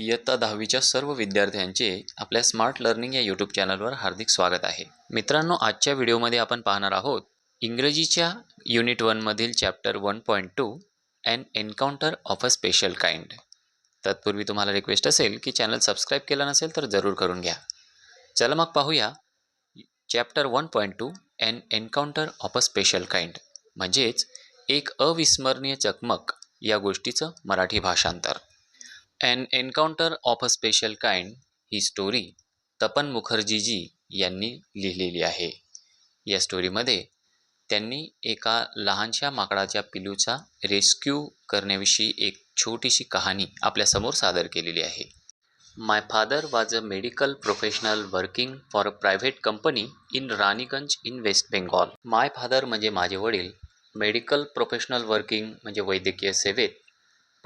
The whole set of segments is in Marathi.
इयत्ता दहावीच्या सर्व विद्यार्थ्यांचे आपल्या स्मार्ट लर्निंग या यूट्यूब चॅनलवर हार्दिक स्वागत आहे. मित्रांनो आजच्या व्हिडिओमध्ये आपण पाहणार आहोत इंग्रजीच्या unit वनमधील chapter one point two and encounter of a special kind तत्पूर्वी तुम्हाला रिक्वेस्ट असेल की चॅनल सबस्क्राईब केलं नसेल तर जरूर करून घ्या. चला मग पाहूया chapter one point two and encounter of a special kind म्हणजेच एक अविस्मरणीय चकमक या गोष्टीचं मराठी भाषांतर. And encounter of a special kind he story Tapan मुखर्जीजी यांनी लिहिलेली आहे. या स्टोरीमध्ये त्यांनी एका लहानशा माकडाच्या पिलूचा रेस्क्यू करण्याविषयी एक छोटीशी कहाणी आपल्यासमोर सादर केलेली आहे. My father was a medical professional working for a private company in Raniganj in West Bengal my father म्हणजे माझे वडील मेडिकल प्रोफेशनल वर्किंग म्हणजे वैद्यकीय सेवेत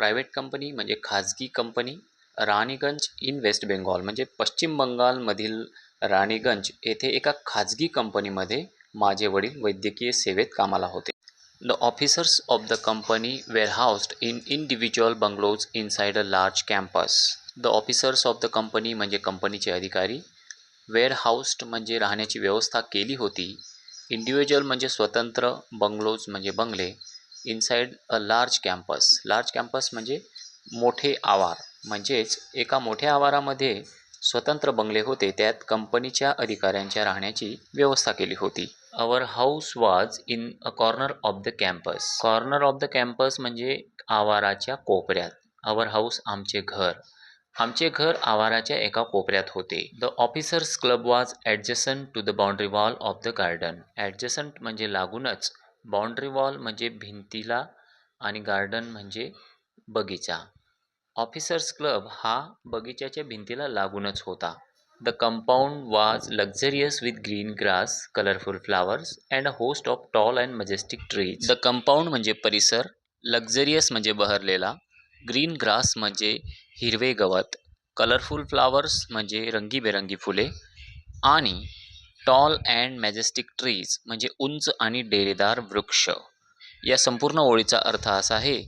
प्रायव्हेट कंपनी म्हणजे खाजगी company Raniganj in West Bengal म्हणजे पश्चिम बंगालमधील राणीगंज येथे एका खाजगी कंपनीमध्ये माझे वडील वैद्यकीय सेवेत कामाला होते. The officers of the company were housed in individual bungalows inside a large campus the officers of the company म्हणजे कंपनीचे अधिकारी वेअर हाऊस्ड म्हणजे राहण्याची व्यवस्था केली होती. इंडिव्हिज्युअल म्हणजे स्वतंत्र बंगलोज म्हणजे बंगले. Inside a large campus large campus म्हणजे मोठे आवार. म्हणजेच एका मोठ्या आवारामध्ये स्वतंत्र बंगले होते. त्यात कंपनीच्या अधिकाऱ्यांच्या राहण्याची व्यवस्था केली होती. Our house was in a corner of the campus corner of the campus म्हणजे आवाराच्या कोपऱ्यात. अवर हाऊस आमचे घर. आमचे घर आवाराच्या एका कोपऱ्यात होते. The officers club was adjacent to the boundary wall of the garden adjacent म्हणजे लागूनच बाउंड्री वॉल म्हणजे भिंतीला आणि गार्डन म्हणजे बगीचा. ऑफिसर्स क्लब हा बगीच्याच्या भिंतीला लागूनच होता. The compound was luxurious with green grass colourful flowers and a host of tall and majestic trees. The compound म्हणजे परिसर लक्झरियस म्हणजे बहरलेला ग्रीन ग्रास म्हणजे हिरवे गवत कलरफुल फ्लावर्स म्हणजे रंगीबेरंगी फुले आणि टॉल अँड मॅजेस्टिक ट्रीज म्हणजे उंच आणि डेरेदार वृक्ष. या संपूर्ण ओळीचा अर्थ असा आहे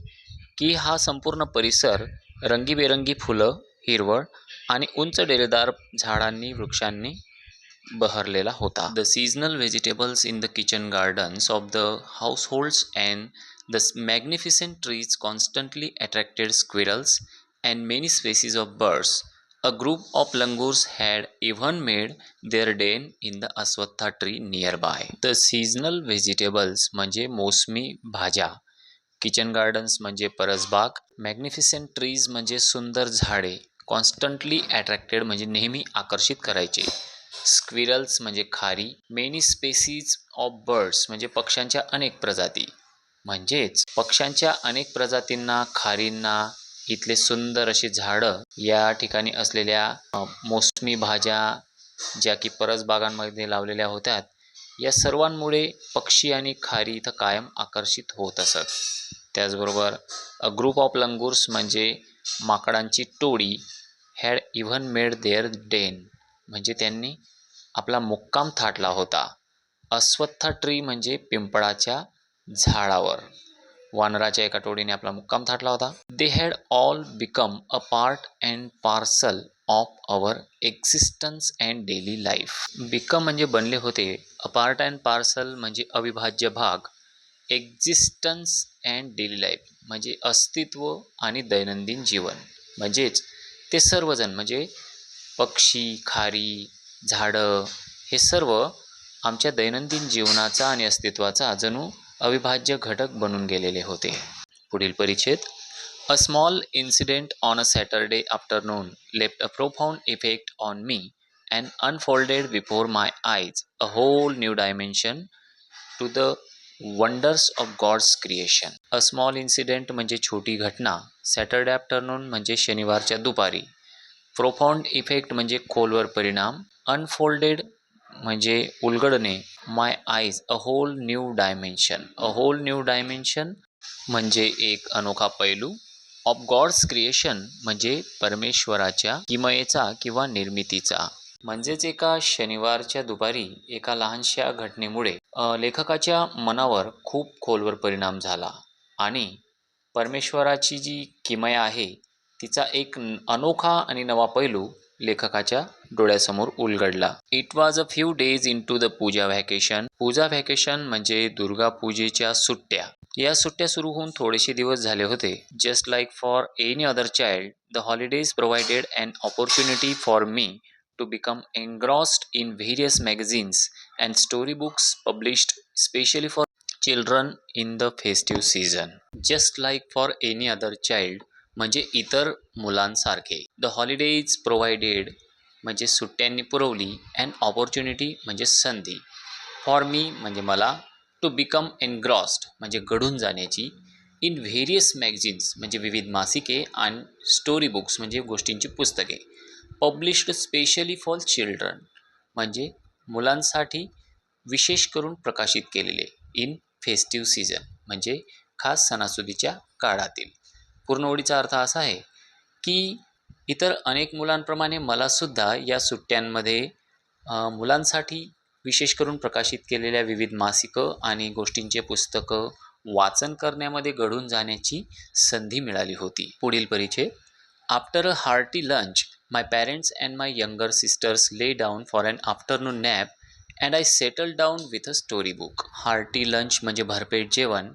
की हा संपूर्ण परिसर रंगीबेरंगी फुलं हिरवळ आणि उंच डेरेदार झाडांनी वृक्षांनी बहरलेला होता. The seasonal vegetables in the kitchen gardens of the households and the magnificent trees constantly attracted squirrels and many species of birds a group of langurs had even made their den in the ashvattha tree nearby the seasonal vegetables म्हणजे मोसमी भाज्या किचन गार्डन्स म्हणजे परसबाग मॅग्निफिसंट ट्रीज म्हणजे सुंदर झाडे कॉन्स्टंटली अट्रॅक्टेड म्हणजे नेहमी आकर्षित करायचे स्क्विरल्स म्हणजे खारी मेनी स्पेसीज ऑफ बर्ड्स म्हणजे पक्ष्यांच्या अनेक प्रजाती म्हणजेच पक्ष्यांच्या अनेक प्रजातींना खारींना इथले सुंदर अशी झाडं या ठिकाणी असलेल्या मोसमी भाज्या ज्या की परसबागांमध्ये लावलेल्या होत्या या सर्वांमुळे पक्षी आणि खारी इथं कायम आकर्षित होत असत. त्याचबरोबर अ ग्रुप ऑफ लंगूर्स म्हणजे माकडांची टोळी had even made their den म्हणजे त्यांनी आपला मुक्काम थाटला होता. अस्वत्था ट्री म्हणजे पिंपळाच्या झाडावर. वानराच्या एका टोळीने आपला मुक्काम थाटला होता. They had all become a part and parcel of our existence and daily life become म्हणजे बनले होते. अ पार्ट अँड पार्सल म्हणजे अविभाज्य भाग. एक्झिस्टन्स अँड डेली लाईफ म्हणजे अस्तित्व आणि दैनंदिन जीवन. म्हणजेच ते सर्वजण म्हणजे पक्षी खारी झाडं हे सर्व आमच्या दैनंदिन जीवनाचा आणि अस्तित्वाचा जणू अविभाज्य घटक बनून गेलेले होते. पुढील परिच्छेद. A small incident on a Saturday afternoon left a profound effect on me and unfolded before my eyes a whole new dimension to the wonders of God's creation a small incident म्हणजे छोटी घटना. सॅटरडे आफ्टरनून म्हणजे शनिवारच्या दुपारी. प्रोफाऊंड इफेक्ट म्हणजे खोलवर परिणाम. अनफोल्डेड म्हणजे उलगडणे. My eyes a whole new dimension a whole new dimension म्हणजे एक अनोखा पैलू. ऑफ गॉड्स क्रिएशन म्हणजे परमेश्वराच्या किमयेचा किंवा निर्मितीचा. म्हणजेच एका शनिवारच्या दुपारी एका लहानशा घटनेमुळे लेखकाच्या मनावर खूप खोलवर परिणाम झाला. आणि परमेश्वराची जी किमया आहे तिचा एक अनोखा आणि नवा पैलू लेखकाच्या डोळ्यासमोर उलगडला. It was a few days into the puja vacation puja vacation म्हणजे दुर्गा पूजेच्या सुट्ट्या. या सुट्ट्या सुरू होऊन थोडेसे दिवस झाले होते. Just like for any other child the holidays provided an opportunity for me to become engrossed in various magazines and story books published specially for children in the festive season just like for any other child म्हणजे इतर मुलांसारखे. द हॉलिडेज प्रोव्हाइडेड म्हणजे सुट्ट्यांनी पुरवली अँड ऑपॉर्च्युनिटी म्हणजे संधी. फॉर मी म्हणजे मला टू बिकम एनग्रॉस्ड म्हणजे घडून जाण्याची इन व्हेरियस मॅगझिन्स म्हणजे विविध मासिके आणि स्टोरी बुक्स म्हणजे गोष्टींची पुस्तके. पब्लिश्ड स्पेशली फॉर चिल्ड्रन म्हणजे मुलांसाठी विशेष करून प्रकाशित केलेले इन फेस्टिव्ह सीझन म्हणजे खास सणासुदीच्या काळातील. पूर्ण ओळीचा अर्थ असा आहे की इतर अनेक मुलांप्रमाणे मलासुद्धा या सुट्ट्यांमध्ये मुलांसाठी विशेष करून प्रकाशित केलेल्या विविध मासिकं आणि गोष्टींचे पुस्तकं वाचन करण्यामध्ये घडून जाण्याची संधी मिळाली होती. पुढील परिचय after a hearty lunch my parents and my younger sisters lay down for an afternoon nap and I settle down with a story book hearty lunch म्हणजे भरपेट जेवण.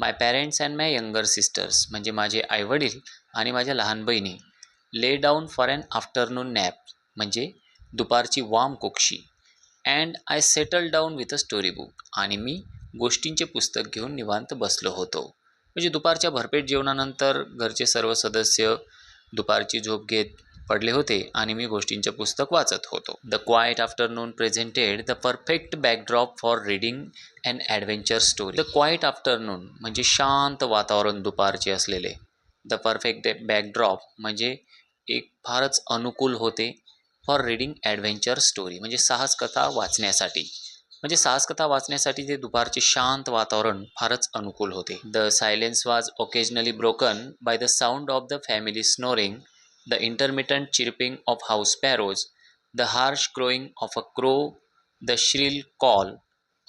My parents and my younger sisters म्हणजे माझे आईवडील आणि माझ्या लहान बहिणी lay down for an afternoon nap म्हणजे दुपारची वाम कोक्षी. And I settle down with a story book आणि मी गोष्टींचे पुस्तक घेऊन निवांत बसलो होतो. म्हणजे दुपारच्या भरपेट जेवणानंतर घरचे सर्व सदस्य दुपारची झोप घेत पडले होते आणि मी गोष्टींचे पुस्तक वाचत होतो. The quiet afternoon presented the perfect backdrop for reading and adventure story the quiet afternoon म्हणजे शांत वातावरण दुपारचे असलेले. द परफेक्ट बॅकड्रॉप म्हणजे एक फारच अनुकूल होते फॉर रीडिंग ॲडव्हेंचर स्टोरी म्हणजे साहसकथा वाचण्यासाठी. म्हणजे साहसकथा वाचण्यासाठी ते दुपारचे शांत वातावरण फारच अनुकूल होते. The silence was occasionally broken by the sound of the family snoring the intermittent chirping of house sparrows, the harsh crowing of a crow the shrill call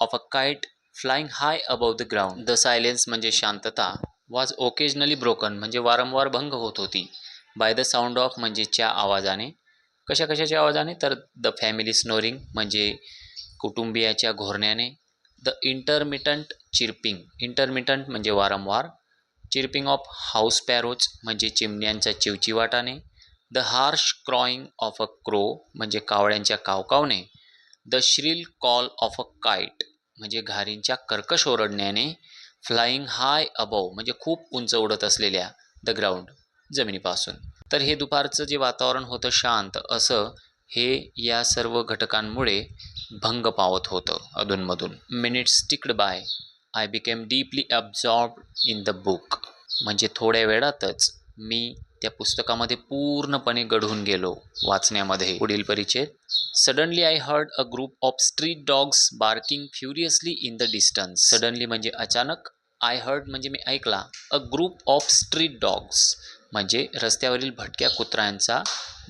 of a kite flying high above the ground the silence म्हणजे शांतता वॉज ओकेजनली ब्रोकन म्हणजे वारंवार भंग होत होती. बाय द साऊंड ऑफ म्हणजे च्या आवाजाने. कशा कशाच्या आवाजाने? तर द फॅमिली स्नोरिंग म्हणजे कुटुंबियाच्या घोरण्याने. द इंटरमिटंट चिरपिंग इंटरमिटंट म्हणजे वारंवार चिरपिंग ऑफ हाऊस पॅरोज म्हणजे चिमण्यांच्या चिवचिवाटाने. The harsh crowing of a crow म्हणजे कावळ्यांच्या कावकावने. The shrill call of a kite म्हणजे घारींच्या कर्कश ओरडण्याने. फ्लाईंग हाय अबव म्हणजे खूप उंच उडत असलेल्या द ग्राउंड जमिनीपासून. तर हे दुपारचं जे वातावरण होतं शांत असं हे या सर्व घटकांमुळे भंग पावत होतं अधूनमधून. Minutes ticked by I became deeply absorbed in the book म्हणजे थोड्या वेळातच मी त्या पुस्तकामध्ये पूर्णपणे गढून गेलो वाचण्यामध्ये. पुढील परिचय suddenly I heard a group of street dogs barking furiously in the distance suddenly म्हणजे अचानक आय हर्ड म्हणजे मी ऐकला a group of street dogs म्हणजे रस्त्यावरील भटक्या कुत्र्यांचा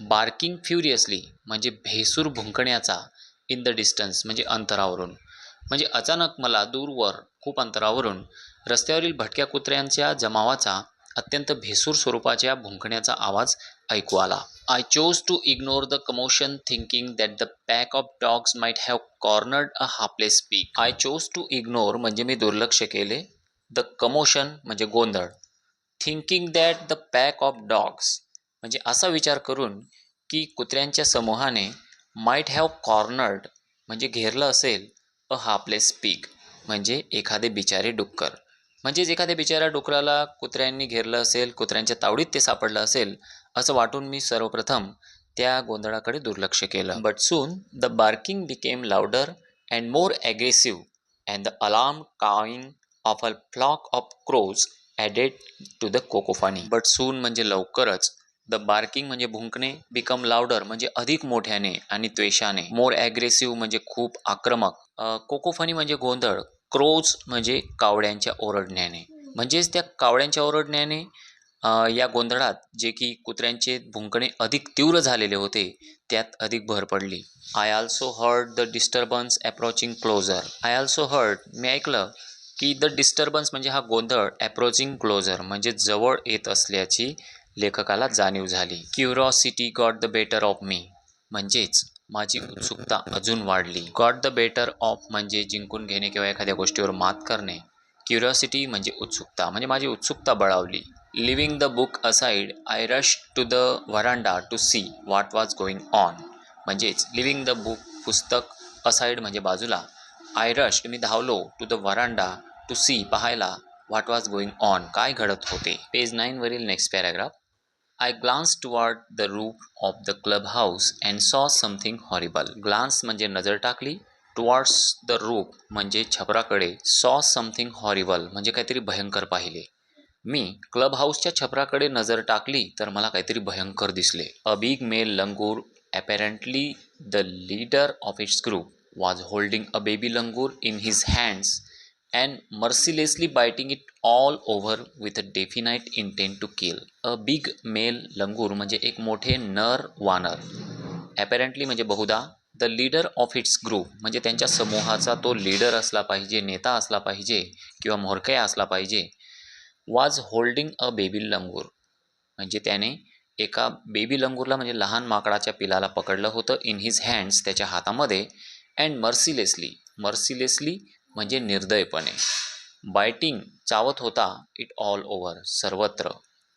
बार्किंग फ्युरियसली म्हणजे भेसूर भुंकण्याचा इन द डिस्टन्स म्हणजे अंतरावरून. म्हणजे अचानक मला दूरवर खूप अंतरावरून रस्त्यावरील भटक्या कुत्र्यांच्या जमावाचा अत्यंत भेसूर स्वरूपाच्या भुंकण्याचा आवाज ऐकू आला. I chose to ignore the commotion thinking that the pack of dogs might have cornered a hapless pig I chose to ignore म्हणजे मी दुर्लक्ष केले द कमोशन म्हणजे गोंधळ. Thinking that the pack of dogs म्हणजे असा विचार करून की कुत्र्यांच्या समूहाने माइट हॅव कॉर्नर्ड म्हणजे घेरलं असेल अ हापलेस पीक म्हणजे एखादे बिचारे डुक्कर. म्हणजेच एखाद्या बिचाऱ्या डुकराला कुत्र्यांनी घेरलं असेल कुत्र्यांच्या तावडीत ते सापडलं असेल असं वाटून मी सर्वप्रथम त्या गोंधळाकडे दुर्लक्ष केलं. But soon the barking became louder and more aggressive and the alarm cawing of a flock of crows added to the cacophony but soon म्हणजे लवकरच द बार्किंग म्हणजे भुंकणे बिकम लाउडर म्हणजे अधिक मोठ्याने आणि त्वेषाने. मोर ॲग्रेसिव्ह म्हणजे खूप आक्रमक. कोकोफनी म्हणजे गोंधळ क्रोज म्हणजे कावड्यांच्या ओरडण्याने. म्हणजेच त्या कावड्यांच्या ओरडण्याने या गोंधळात जे की कुत्र्यांचे भुंकणे अधिक तीव्र झालेले होते त्यात अधिक भर पडली. I also heard the disturbance approaching closer I also heard मी ऐकलं की द डिस्टर्बन्स म्हणजे हा गोंधळ अप्रोचिंग क्लोजर म्हणजे जवळ येत असल्याची लेखकाला जाणीव झाली. Curiosity got the better of me म्हणजेच माझी उत्सुकता अजून वाढली. गॉट द बेटर ऑफ म्हणजे जिंकून घेणे किंवा एखाद्या गोष्टीवर मात करणे. क्युरॉसिटी म्हणजे उत्सुकता म्हणजे माझी उत्सुकता बळावली. Leaving the book aside I rush to the veranda to see what was going on म्हणजेच लिव्हिंग द बुक पुस्तक असाइड म्हणजे बाजूला. आय रश मी धावलो to the veranda to see पाहायला व्हॉट वॉज गोईंग ऑन काय घडत होते. Page नाईनवरील next paragraph I glance toward the roof of the club house and saw something horrible glance म्हणजे नजर टाकली. टुवार्ड्स द रूफ म्हणजे छपराकडे सॉ समथिंग हॉरिबल म्हणजे काहीतरी भयंकर पाहिले. मी क्लब हाऊसच्या छपराकडे नजर टाकली तर मला काहीतरी भयंकर दिसले. A big male langur apparently the leader of its group was holding a baby langur in his hands and mercilessly biting it all over with a definite intent to kill a big male langur म्हणजे एक मोठे नर वानर. ॲपॅरेंटली म्हणजे बहुधा the leader of its group म्हणजे त्यांच्या समूहाचा तो लीडर असला पाहिजे नेता असला पाहिजे किंवा म्होरकया असला पाहिजे वाज होल्डिंग अ बेबी लंगूर म्हणजे त्याने एका बेबी लंगूरला म्हणजे लहान माकडाच्या पिलाला पकडलं होतं इन हिज हँड्स त्याच्या हातामध्ये अँड मर्सिलेसली मर्सिलेसली म्हणजे निर्दयपणे. बायटिंग चावत होता इट ऑल ओव्हर सर्वत्र.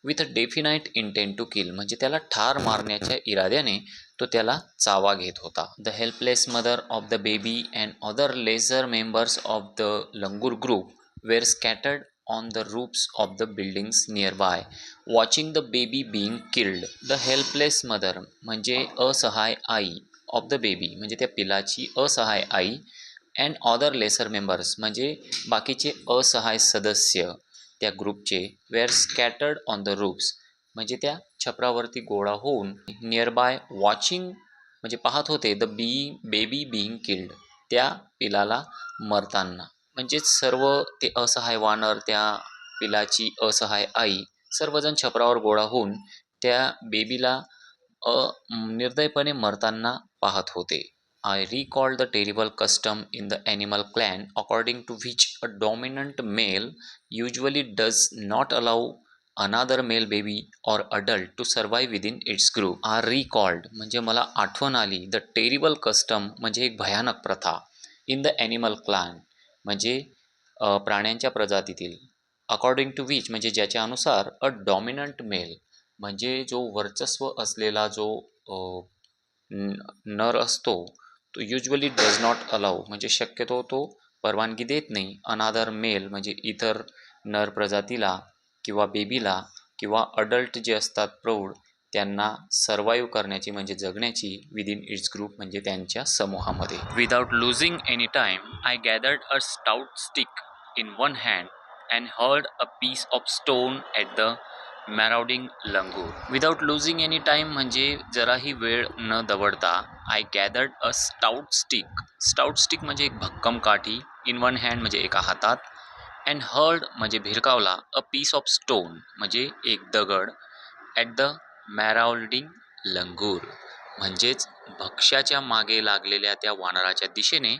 With a definite intent to kill म्हणजे त्याला ठार मारण्याच्या इराद्याने तो त्याला चावा घेत होता. The helpless mother of the baby and other lesser members of the langur group were scattered on the roofs of the buildings nearby watching the baby being killed the helpless mother म्हणजे असहाय आई ऑफ द बेबी म्हणजे त्या पिलाची असहाय आई अँड ऑदर लेसर मेंबर्स म्हणजे बाकीचे असहाय सदस्य त्या ग्रुपचे were scattered on the roofs म्हणजे त्या छपरावरती गोळा होऊन नियरबाय वॉचिंग म्हणजे पाहत होते the b baby being killed त्या पिलाला मरताना. म्हणजेच सर्व ते असहाय वानर त्या पिलाची असहाय आई सर्वजण छपरावर गोळा होऊन त्या बेबीला अ निर्दयपणे मरताना पाहत होते. I recall the terrible custom in the animal clan according to which a dominant male usually does not allow another male baby or adult to survive within its group are recalled म्हणजे मला आठवण आली द टेरिबल कस्टम म्हणजे एक भयानक प्रथा इन द ॲनिमल क्लान म्हणजे प्राण्यांच्या प्रजातीतील अकॉर्डिंग टू विच म्हणजे ज्याच्या अनुसार अ डॉमिनंट मेल म्हणजे जो वर्चस्व असलेला जो न- नर असतो तो युजली डज नॉट अलाऊ म्हणजे शक्यतो तो परवानगी देत नाही. अनादर मेल म्हणजे इतर नर प्रजातीला किंवा बेबीला किंवा अडल्ट जे असतात प्रौढ त्यांना सर्वाईव्ह करण्याची म्हणजे जगण्याची विदिन इट्स ग्रुप म्हणजे त्यांच्या समूहामध्ये. Without losing any time I gathered a stout stick in one hand and hurled a piece of stone at the marauding langur without losing any time म्हणजे जराही वेळ न दवडता I gathered a stout stick stout stick म्हणजे एक भक्कम काठी. इन वन हँड म्हणजे एका हातात. अँड हर्ड म्हणजे भिरकावला अ पीस ऑफ स्टोन म्हणजे एक दगड. ॲट द मॅरावल्डिंग लंगूर म्हणजेच भक्ष्याच्या मागे लागलेल्या त्या वानराच्या दिशेने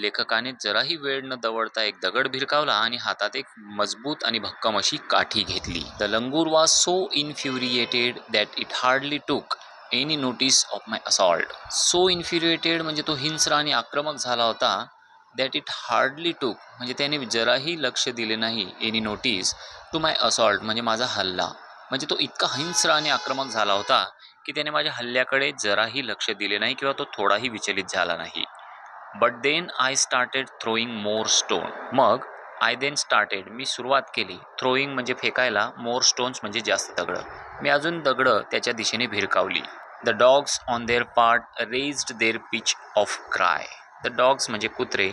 लेखकाने जराही वेळ न दवडता एक दगड भिरकावला आणि हातात एक मजबूत आणि भक्कम अशी काठी घेतली. The langur was so infuriated that it hardly took any notice of my assault. So infuriated म्हणजे तो हिंस्र आणि आक्रमक झाला होता. दॅट इट हार्डली टूक म्हणजे त्याने जराही लक्ष दिले नाही. Any notice to my assault म्हणजे माझा हल्ला. म्हणजे तो इतका हिंस्र आणि आक्रमक झाला होता की त्याने माझ्या हल्ल्याकडे जराही लक्ष दिले नाही किंवा तो थोडाही विचलित झाला नाही. But then I started throwing more stone मग आय देन स्टार्टेड मी सुरुवात केली. थ्रोईंग म्हणजे फेकायला मोर स्टोन्स म्हणजे जास्त दगडं. मी अजून दगडं त्याच्या दिशेने भिरकावली. The dogs on their part raised their pitch of cry the dogs म्हणजे कुत्रे.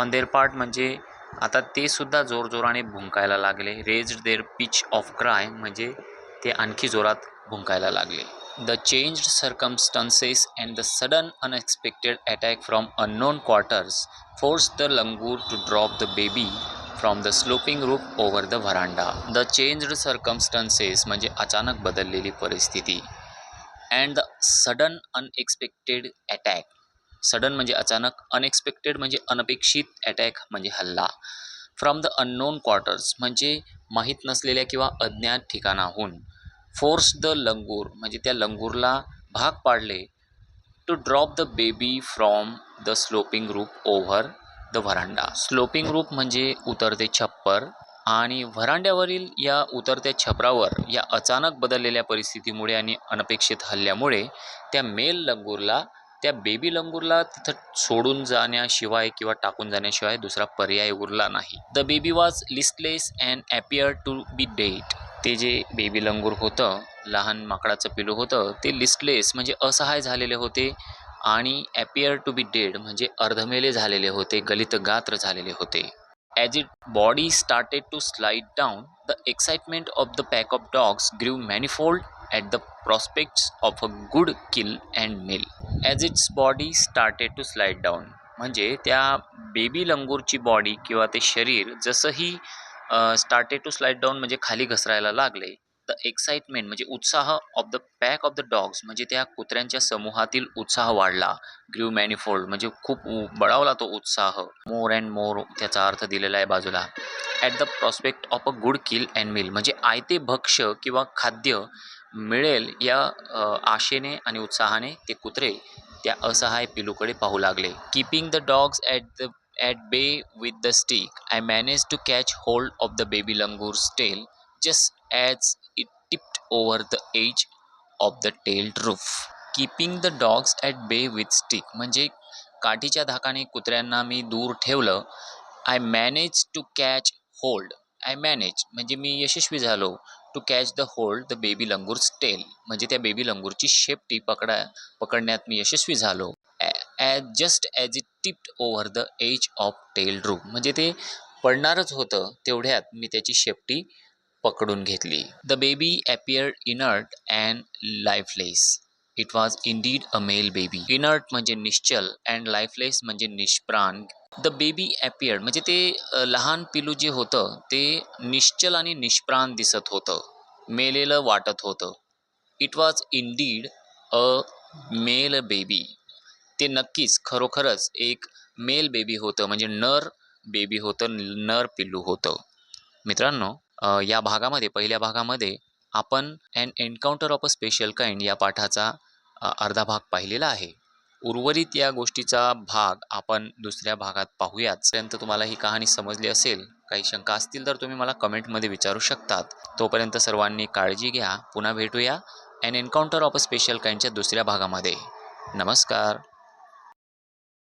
ऑन देअर पार्ट म्हणजे आता ते सुद्धा जोरजोराने भुंकायला लागले. Raised their pitch of cry म्हणजे ते आणखी जोरात भुंकायला लागले. The changed circumstances and the sudden unexpected attack from unknown quarters forced the langur to drop the baby from the sloping roof over the verandah the changed circumstances म्हणजे अचानक बदललेली परिस्थिती. And the sudden unexpected attack sudden म्हणजे अचानक अनएक्सपेक्टेड म्हणजे अनपेक्षित अटॅक म्हणजे हल्ला. फ्रॉम द अननोन क्वार्टर्स म्हणजे माहीत नसलेल्या किंवा अज्ञात ठिकाणाहून. फोर्स द लंगूर म्हणजे त्या लंगूरला भाग पाडले to drop the baby from the sloping roof over the verandah sloping roof म्हणजे उतरते छप्पर आणि व्हरांड्यावरील या उतरत्या छपरावर या अचानक बदललेल्या परिस्थितीमुळे आणि अनपेक्षित हल्ल्यामुळे त्या मेल लंगूरला त्या बेबी लंगूरला तिथं सोडून जाण्याशिवाय किंवा टाकून जाण्याशिवाय दुसरा पर्याय उरला नाही. The baby was listless and appear to be dead ते जे बेबी लंगूर होतं लहान माकडाचं पिलू होतं ते लिस्टलेस म्हणजे असहाय झालेले होते आणि ॲपियर टू बी डेड म्हणजे अर्धमेले झालेले होते गलित गात्र झालेले होते. As it body started to slide down the excitement of the pack of dogs grew manifold at the prospects of a good kill and meal as its body started to slide down म्हणजे त्या बेबी लंगूरची बॉडी किंवा ते शरीर जसंही स्टार्टेड टू स्लाइड डाऊन म्हणजे खाली घसरायला लागले. द एक्साइटमेंट म्हणजे उत्साह of the pack of the dogs म्हणजे त्या कुत्र्यांच्या समूहातील उत्साह वाढला. ग्रीव मॅनिफोल्ड म्हणजे खूप उ- बळावला तो उत्साह. मोर अँड मोर त्याचा अर्थ दिलेला आहे बाजूला. At the prospect of a good kill and meal म्हणजे आयते भक्ष्य किंवा खाद्य मिळेल या आशेने आणि उत्साहाने ते कुत्रे त्या असहाय पिलूकडे पाहू लागले. Keeping the dogs at the at bay with the stick I manage to catch hold of the baby langur's tail just as it tipped over the edge of the tailed roof keeping the dogs at bay with stick म्हणजे काठीच्या धाकाने कुत्र्यांना मी दूर ठेवलं I manage to catch hold I manage म्हणजे मी यशस्वी झालो to catch the hold the baby langur tail म्हणजे त्या बेबी लंगूरची शेपटी पकडा पकडण्यात मी यशस्वी झालो. As just as it tipped over the edge of tiled roof म्हणजे ते पडणारच होतं तेवढ्यात मी त्याची शेपटी पकडून घेतली. The baby appear inert and lifeless it was indeed a male baby inert म्हणजे निश्चल अँड लाईफलेस म्हणजे निष्प्राण. द बेबी ॲपियर्ड म्हणजे ते लहान पिलू जे होतं ते निश्चल आणि निष्प्राण दिसत होतं. मेलेलं वाटत होतं. It was indeed a male baby ते नक्कीच खरोखरच एक मेल बेबी होतं. म्हणजे नर बेबी होतं नर पिल्लू होतं. मित्रांनो या भागामध्ये पहिल्या भागामध्ये आपण and encounter of a special kind या पाठाचा अर्धा भाग पाहिलेला आहे. उर्वरित या गोष्टीचा भाग आपण दुसऱ्या भागात पाहूयात. पर्यंत तुम्हाला ही कहाणी समजली असेल काही शंका असतील तर तुम्ही मला कमेंटमध्ये विचारू शकतात. तोपर्यंत सर्वांनी काळजी घ्या. पुन्हा भेटूया and encounter of a special काइंडच्या दुसऱ्या भागामध्ये. नमस्कार.